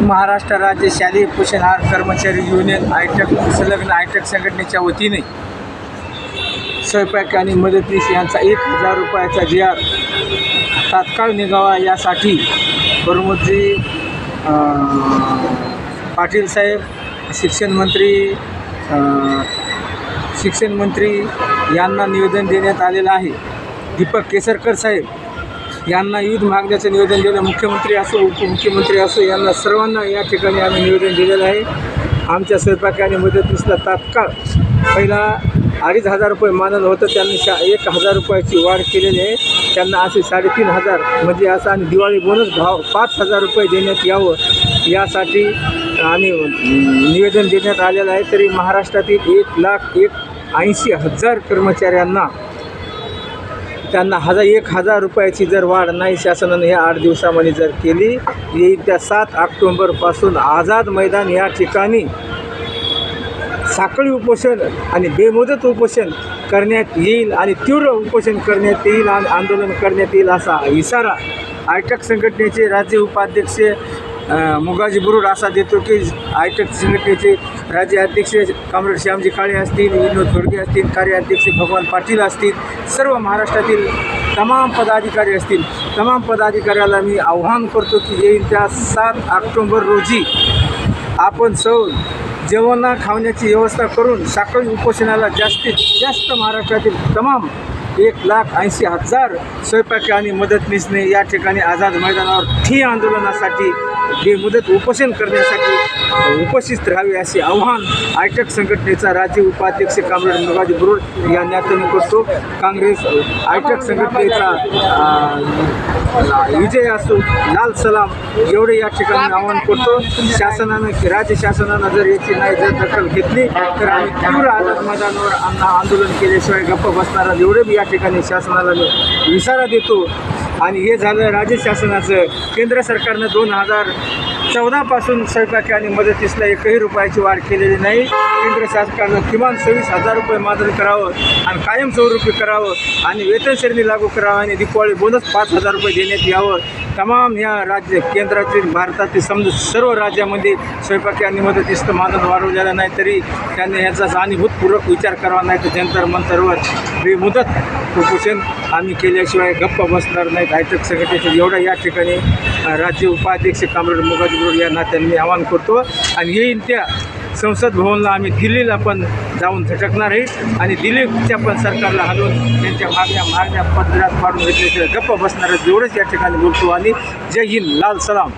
महाराष्ट्र राज्य शालेय पोषण आहार कर्मचारी युनियन आयटक संलग्न आयटक संघटनेच्या वतीने स्वयंपाक आणि मदतनीस यांचा एक हजार रुपयाचा जी आर तात्काळ निघावा यासाठी प्रमोदजी पाटील साहेब शिक्षण मंत्री शिक्षण मंत्री यांना निवेदन देण्यात आलेलं आहे. दीपक केसरकर साहेब यांना युद्ध मागण्याचं निवेदन दिलं. मुख्यमंत्री असो उपमुख्यमंत्री असो यांना सर्वांना या ठिकाणी आम्ही निवेदन दिलेलं आहे. आमच्या स्वयंपाकी आणि तात्काळ पहिला अडीच हजार रुपये मानलं होतं. त्यांनी शा एक हजार रुपयाची वाढ केलेली आहे. त्यांना असे साडेतीन हजार म्हणजे असं आणि दिवाळी बोनस भाव पाच हजार रुपये देण्यात यावं यासाठी आम्ही निवेदन देण्यात आलेलं आहे. तरी महाराष्ट्रातील एक लाख एक ऐंशी हजार कर्मचाऱ्यांना त्यांना हजार एक हजार रुपयाची जर वाढ नाही शासनाने ह्या आठ दिवसामध्ये जर केली येईल त्या सात ऑक्टोंबरपासून आझाद मैदान या ठिकाणी साखळी उपोषण आणि बेमुदत उपोषण करण्यात येईल आणि तीव्र उपोषण करण्यात येईल आणि आंदोलन करण्यात येईल असा इशारा आयटक संघटनेचे राज्य उपाध्यक्ष मुगाजी बुरुड असा देतो की आयटक संघटनेचे राज्य अध्यक्ष कामरेड श्यामजी काळे असतील विनोद थोडके असतील कार्याध्यक्ष भगवान पाटील असतील सर्व महाराष्ट्रातील तमाम पदाधिकारी असतील. तमाम पदाधिकाऱ्याला मी आव्हान करतो की येईल त्या सात ऑक्टोंबर रोजी आपण सौ जेवणा खावण्याची व्यवस्था करून साखळी उपोषणाला जास्तीत जास्त महाराष्ट्रातील तमाम एक लाख ऐंशी हजार स्वयंपाकी आणि मदतनीसने या ठिकाणी आझाद मैदानावर ठिय्या आंदोलनासाठी बेमुदत उपोषण करण्यासाठी उपस्थित राहावे असे आव्हान आयटक संघटनेचा राज्य उपाध्यक्ष कामरेड मुगाजी बुरुड या नात्याने करतो. काँग्रेस आयटक संघटनेचा विजय असो लाल सलाम एवढे या ठिकाणी आवाहन करतो. शासनानं राज्य शासनानं जर याची नाही जर दखल घेतली तर आम्ही तीव्र आझाद मैदानावर आम्हाला आंदोलन केल्याशिवाय गप्प बसणारा एवढे मी या ठिकाणी शासनाला इशारा देतो. आणि हे झालं राज्य शासनाचं. केंद्र सरकारनं दोन हजार चौदापासून स्वयंपाकी आणि मदतीसला एकही रुपयाची वाढ केलेली नाही. केंद्र सरकारनं किमान सव्वीस हजार रुपये मादन करावं आणि कायमस्वरूपी करावं आणि वेतन श्रेणी लागू करावं आणि दिपावळी बोनस पाच हजार रुपये देण्यात यावं. तमाम ह्या राज्य केंद्रातील भारतातील समजू सर्व राज्यामध्ये स्वयंपाकी आणि मदतीचं मानधन वाढवलेलं नाही तरी त्यांनी ह्याचा जाणीभूतपूर्वक विचार करावा नाही तर जंतर मंतरवर बेमुदत कुपोषण आम्ही केल्याशिवाय गप्प बसणार नाहीत. आयटक संघटनेचे एवढं या ठिकाणी राज्य उपाध्यक्ष कामरेड मुगाजगुरू या नात्याने मी आवाहन करतो. आणि येईन त्या संसद भवनला आम्ही दिल्लीला पण जाऊन झटकणार आहे. आणि दिल्लीच्या पण सरकारला हलवून त्यांच्या मागण्या मागण्या पदरात पाडून घेतल्याशिवाय गप्प बसणारं जेवढंच या ठिकाणी बोलतो. आणि जय हिंद लाल सलाम.